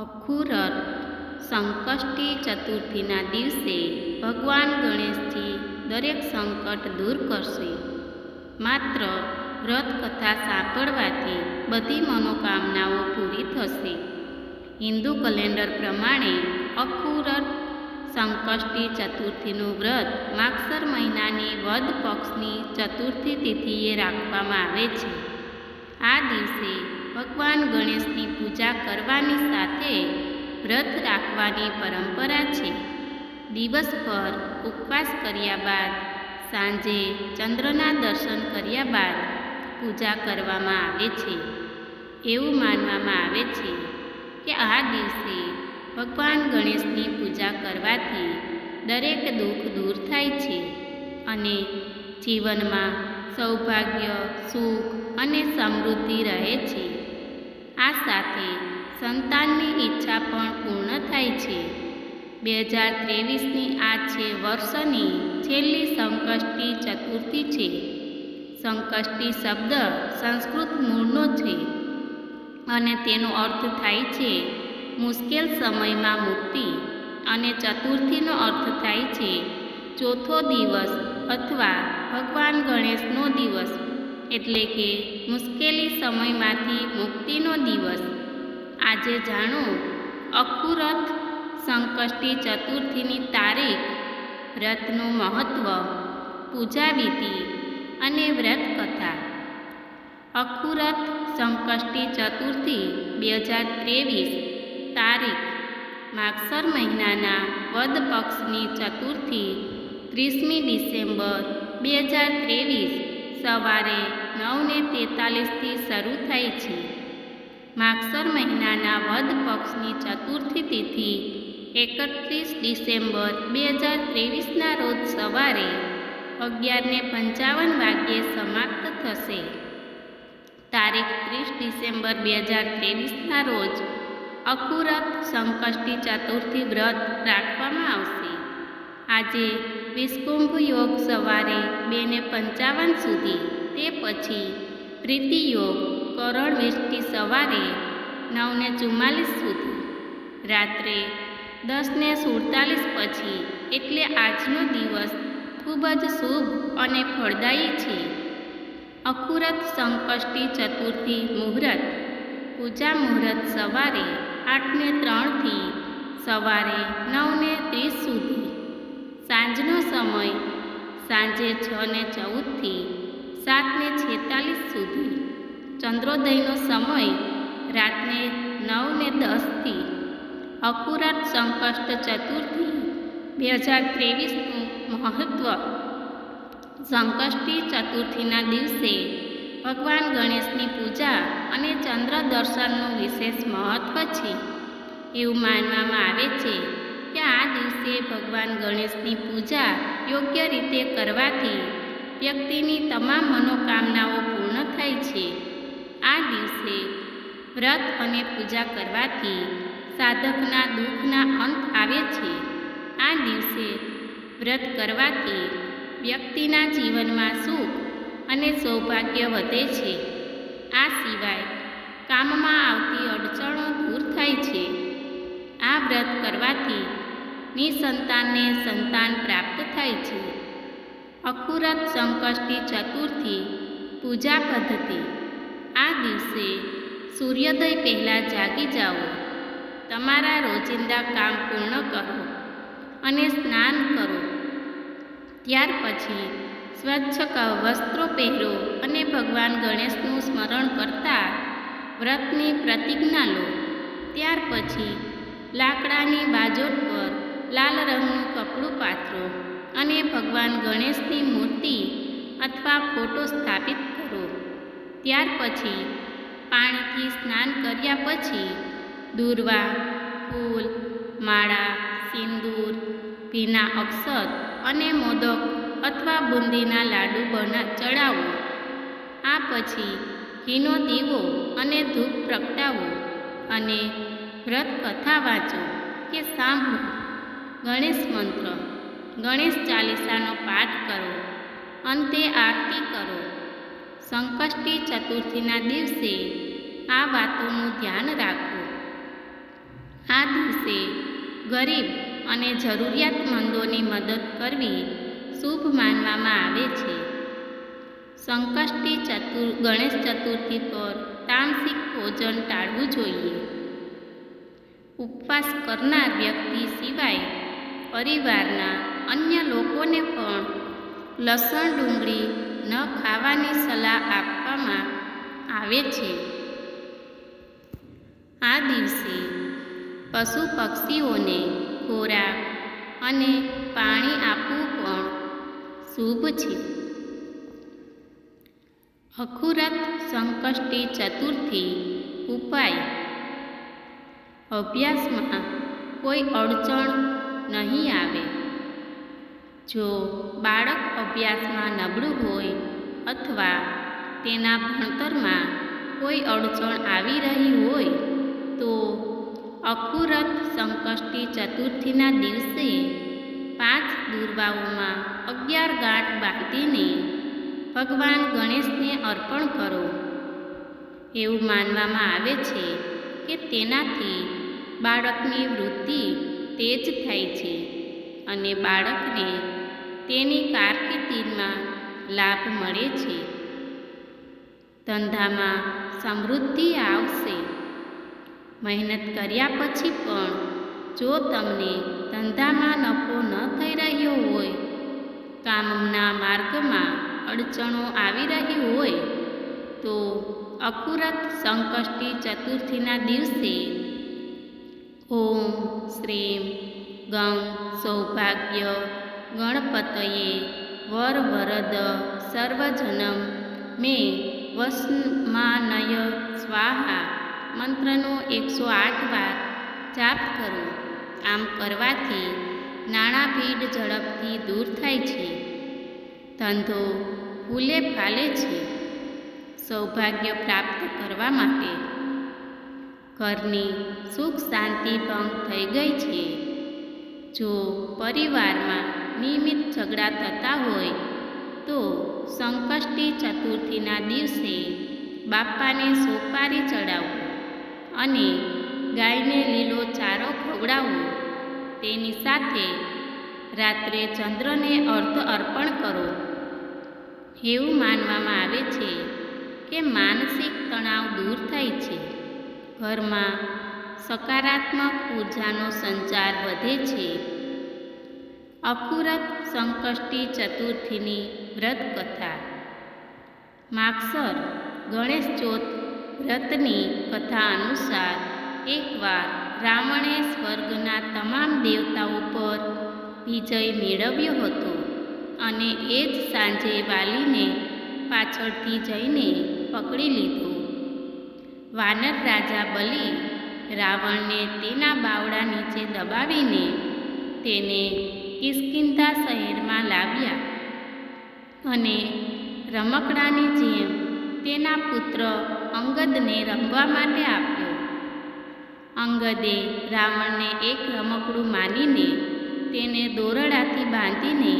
અખુરત સંકષ્ટી ચતુર્થીના દિવસે ભગવાન ગણેશજી દરેક સંકટ દૂર કરશે. માત્ર વ્રત કથા સાંભળવાથી બધી મનોકામનાઓ પૂરી થશે. હિન્દુ કેલેન્ડર પ્રમાણે અખુરત સંકષ્ટી ચતુર્થીનું વ્રત માગસર મહિનાની વદ પક્ષની ચતુર્થી તિથિએ રાખવામાં આવે છે. આ દિવસે ભગવાન ગણેશની પૂજા કરવાની સાથે વ્રત રાખવાની પરંપરા છે. દિવસભર ઉપવાસ કર્યા બાદ, સાંજે ચંદ્રના દર્શન કર્યા બાદ પૂજા કરવામાં આવે છે. એવું માનવામાં આવે છે કે આ દિવસે ભગવાન ગણેશની પૂજા કરવાથી દરેક દુઃખ દૂર થાય છે અને જીવનમાં સૌભાગ્ય, સુખ અને સમૃદ્ધિ રહે છે. આ સાથે સંતાનની ઈચ્છા પણ પૂર્ણ થાય છે. બે હજાર ત્રેવીસની આ છે વર્ષની છેલ્લી સંકષ્ટી ચતુર્થી છે. સંકષ્ટી શબ્દ સંસ્કૃત મૂળનો છે અને તેનો અર્થ થાય છે મુશ્કેલ સમયમાં મુક્તિ અને ચતુર્થીનો અર્થ થાય છે ચોથો દિવસ અથવા ભગવાન ગણેશનો દિવસ. એટલે કે મુશ્કેલી સમયમાંથી મુક્તિનો દિવસ. આજે જાણો, અખુરથ સંકષ્ટી ચતુર્થીની તારીખ વ્રતનું મહત્ત્વ પૂજા વિધિ અને વ્રત કથા. અખુરથ સંકષ્ટી ચતુર્થી બે હજાર ત્રેવીસ તારીખ, માગસર મહિનાના વદ પક્ષની ચતુર્થી ત્રીસમી ડિસેમ્બર બે હજાર ત્રેવીસ. સવારે નવને તેતાલીસથી શરૂ થઈ છે. માગસર મહિનાના વધ પક્ષની ચતુર્થી તિથિ, એકત્રીસ ડિસેમ્બર બે હજાર ત્રેવીસના રોજ સવારે અગિયારને પંચાવન વાગ્યે સમાપ્ત થશે. તારીખ ત્રીસ ડિસેમ્બર બે હજાર ત્રેવીસના રોજ અકુરત સંકષ્ટી ચતુર્થી વ્રત રાખવામાં આવશે. આજે વિસ્કુંભ યોગ સવારે બેને પંચાવન સુધી. તે પછી પ્રીતિ યોગ કરણ વીસથી સવારે નવને ચુમ્માલીસ સુધી. રાત્રે દસને સુડતાલીસ પછી એટલે આજનો દિવસ ખૂબ જ શુભ અને ફળદાયી છે. અખુરત સંકષ્ટી ચતુર્થી મુહૂર્ત. પૂજા મુહૂર્ત સવારે આઠને ત્રણથી સવારે નવને ત્રીસ સુધી. સાંજનો સમય સાંજે છને ચૌદથી સાતને છેતાલીસ સુધી. ચંદ્રોદયનો સમય રાતને નવને દસથી. અખુરત સંકષ્ટ ચતુર્થી બે હજાર ત્રેવીસનું મહત્ત્વ સંકષ્ટી ચતુર્થીના દિવસે ભગવાન ગણેશની પૂજા અને ચંદ્ર દર્શનનું વિશેષ મહત્ત્વ છે. એવું માનવામાં આવે છે કે આ દિવસે ભગવાન ગણેશની પૂજા યોગ્ય રીતે કરવાથી વ્યક્તિની તમામ મનોકામનાઓ પૂર્ણ થાય છે. આ દિવસે વ્રત અને પૂજા કરવાથી સાધકના દુઃખના અંત આવે છે. આ દિવસે વ્રત કરવાથી વ્યક્તિના જીવનમાં સુખ અને સૌભાગ્ય વધે છે. આ સિવાય કામમાં આવતી અડચણો દૂર થાય છે. આ વ્રત કરવાથી નિસંતાનને સંતાન પ્રાપ્ત થાય છે. અખુરત સંકષ્ટી ચતુર્થી પૂજા પદ્ધતિ. આ દિવસે સૂર્યોદય પહેલાં જાગી જાઓ. તમારા રોજિંદા કામ પૂર્ણ કરો અને સ્નાન કરો. ત્યાર પછી સ્વચ્છ વસ્ત્રો પહેરો અને ભગવાન ગણેશનું સ્મરણ કરતા વ્રતની પ્રતિજ્ઞા લો. ત્યાર પછી લાકડાની બાજોટ લાલ રંગનું કપડું પાથરો અને ભગવાન ગણેશની મૂર્તિ અથવા ફોટો સ્થાપિત કરો. ત્યાર પછી પાણીથી સ્નાન કર્યા પછી દૂરવા, ફૂલ, માળા, સિંદૂર, ભીના અક્ષત અને મોદક અથવા બુંદીના લાડુ બના ચડાવો. આ પછી ઘીનો દીવો અને ધૂપ પ્રગટાવો અને વ્રત કથા વાંચો કે સાંભળો. ગણેશ મંત્ર. ગણેશ ચાલીસાનો પાઠ કરો. અંતે આરતી કરો. સંકષ્ટી ચતુર્થીના દિવસે આ વાતોનું ધ્યાન રાખો. આ દિવસે ગરીબ અને જરૂરિયાતમંદોની મદદ કરવી શુભ માનવામાં આવે છે. સંકષ્ટી ચતુર, ગણેશ ચતુર્થી પર તામસિક ભોજન ટાળવું જોઈએ. ઉપવાસ કરનાર વ્યક્તિ સિવાય પરિવારના અન્ય લોકોને પણ લસણ ડુંગળી ન ખાવાની સલાહ આપવામાં આવે છે. આ દિવસે પશુ પક્ષીઓને ખોરાક અને પાણી આપવું પણ શુભ છે. અખુરત સંકષ્ટી ચતુર્થી ઉપાય. અભ્યાસમાં કોઈ અડચણ નહીં આવે. જો બાળક અભ્યાસમાં નબળું હોય અથવા તેના ભણતરમાં કોઈ અડચણ આવી રહી હોય, તો અકુરત સંકષ્ટી ચતુર્થીના દિવસે પાંચ દુર્વાઓમાં અગિયાર ગાંઠ બાંધીને ભગવાન ગણેશને અર્પણ કરો. એવું માનવામાં આવે છે કે તેનાથી બાળકની વૃત્તિ તેજ થાય છે અને બાળકને તેની કારકિર્દીમાં લાભ મળે છે. ધંધામાં સમૃદ્ધિ આવશે. મહેનત કર્યા પછી પણ જો તમને ધંધામાં નફો ન થઈ રહ્યો હોય, કામના માર્ગમાં અડચણો આવી રહી હોય, તો અકુરત સંકષ્ટી ચતુર્થીના દિવસે ઓમ શ્રીમ ગમ સૌભાગ્ય ગણપતયે વર વરદ સર્વજનમ મે વસમાનય સ્વાહા. મંત્રનો એકસો આઠ વાર જાપ કરો. આમ કરવાથી નાણાં ભીડ ઝડપથી દૂર થાય છે. ધંધો ફૂલે ફાલે છે. સૌભાગ્ય પ્રાપ્ત કરવા માટે ઘરની સુખ શાંતિ ભંગ થઈ ગઈ છે. જો પરિવારમાં નિયમિત ઝઘડા થતા હોય, તો સંકષ્ટી ચતુર્થીના દિવસે બાપાને સોપારી ચડાવો અને ગાયને લીલો ચારો ખવડાવો. તેની સાથે રાત્રે ચંદ્રને અર્ધ અર્પણ કરો. એવું માનવામાં આવે છે કે માનસિક તણાવ દૂર થાય છે. ઘરમાં સકારાત્મક ઉર્જાનો સંચાર વધે છે. અપૂરત સંકષ્ટી ચતુર્થીની વ્રત કથા માગસર ગણેશ ચોથ વ્રતની કથા અનુસાર એકવાર રાવણે સ્વર્ગના તમામ દેવતાઓ પર વિજય મેળવ્યો હતો અને એ જ સાંજે વાલીને પાછળથી જઈને પકડી લીધો. વાનર રાજા બલિ રાવણને તેના બાવડા નીચે દબાવીને તેને કિસ્કિંધા શહેરમાં લાવ્યા અને રમકડાની જેમ તેના પુત્ર અંગદને રમવા માટે આપ્યો. અંગદે રાવણને એક રમકડું માનીને તેને દોરડાથી બાંધીને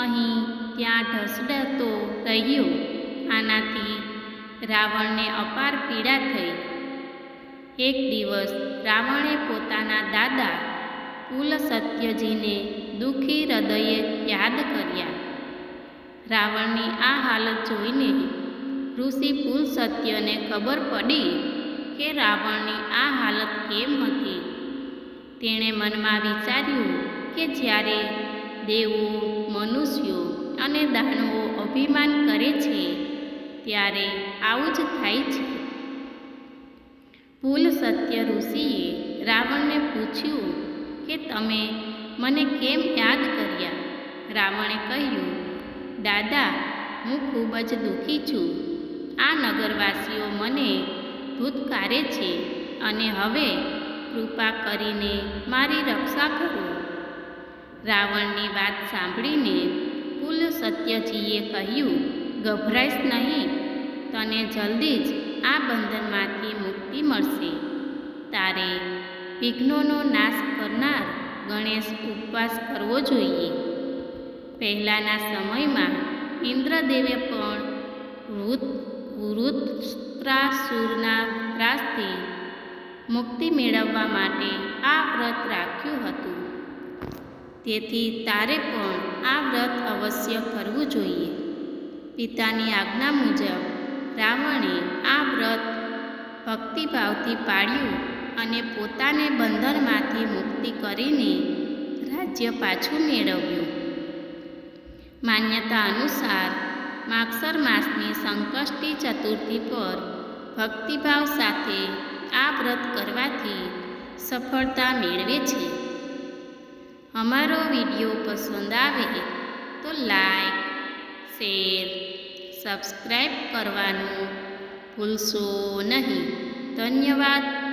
અહીં ત્યાં ઢસડતો રહ્યો. આનાથી રાવણને અપાર પીડા થઈ. એક દિવસ રાવણે પોતાના દાદા કુલ સત્યજીને દુઃખી હૃદયે યાદ કર્યા. રાવણની આ હાલત જોઈને ઋષિ પુલ સત્યને ખબર પડી કે રાવણની આ હાલત કેમ હતી. તેણે મનમાં વિચાર્યું કે જ્યારે દેવો, મનુષ્યો અને દાનવો અભિમાન કરે છે ત્યારે આવું જ થાય છે. પુલ સત્ય ઋષિએ રાવણને પૂછ્યું કે તમે મને કેમ યાદ કર્યા? રાવણે કહ્યું, દાદા, હું ખૂબ જ દુઃખી છું. આ નગરવાસીઓ મને ધૂતકારે છે અને હવે કૃપા કરીને મારી રક્ષા કરો. રાવણની વાત સાંભળીને કુલ સત્યજીએ કહ્યું ગભરાઈશ નહીં. તને જલ્દી જ આ બંધનમાંથી મુક્તિ મળશે. તારે વિઘ્નોનો નાશ કરનાર ગણેશ ઉપવાસ કરવો જોઈએ. પહેલાંના સમયમાં ઇન્દ્રદેવે પણ વૃત વૃત્રાસુરના ત્રાસથી મુક્તિ મેળવવા માટે આ વ્રત રાખ્યું હતું. તેથી તારે પણ આ વ્રત અવશ્ય કરવું જોઈએ. પિતાની આજ્ઞા મુજબ રાવણે આ વ્રત ભક્તિભાવથી પાળ્યું અને પોતાને બંધનમાંથી મુક્તિ કરીને રાજ્ય પાછું મેળવ્યું. માન્યતા અનુસાર માગસર માસની સંકષ્ટી ચતુર્થી પર ભક્તિભાવ સાથે આ વ્રત કરવાથી સફળતા મેળવે છે. અમારો વીડિયો પસંદ આવે તો લાઈક શેર સબસ્ક્રાઈબ કરવાનું ભૂલશો નહીં. ધન્યવાદ.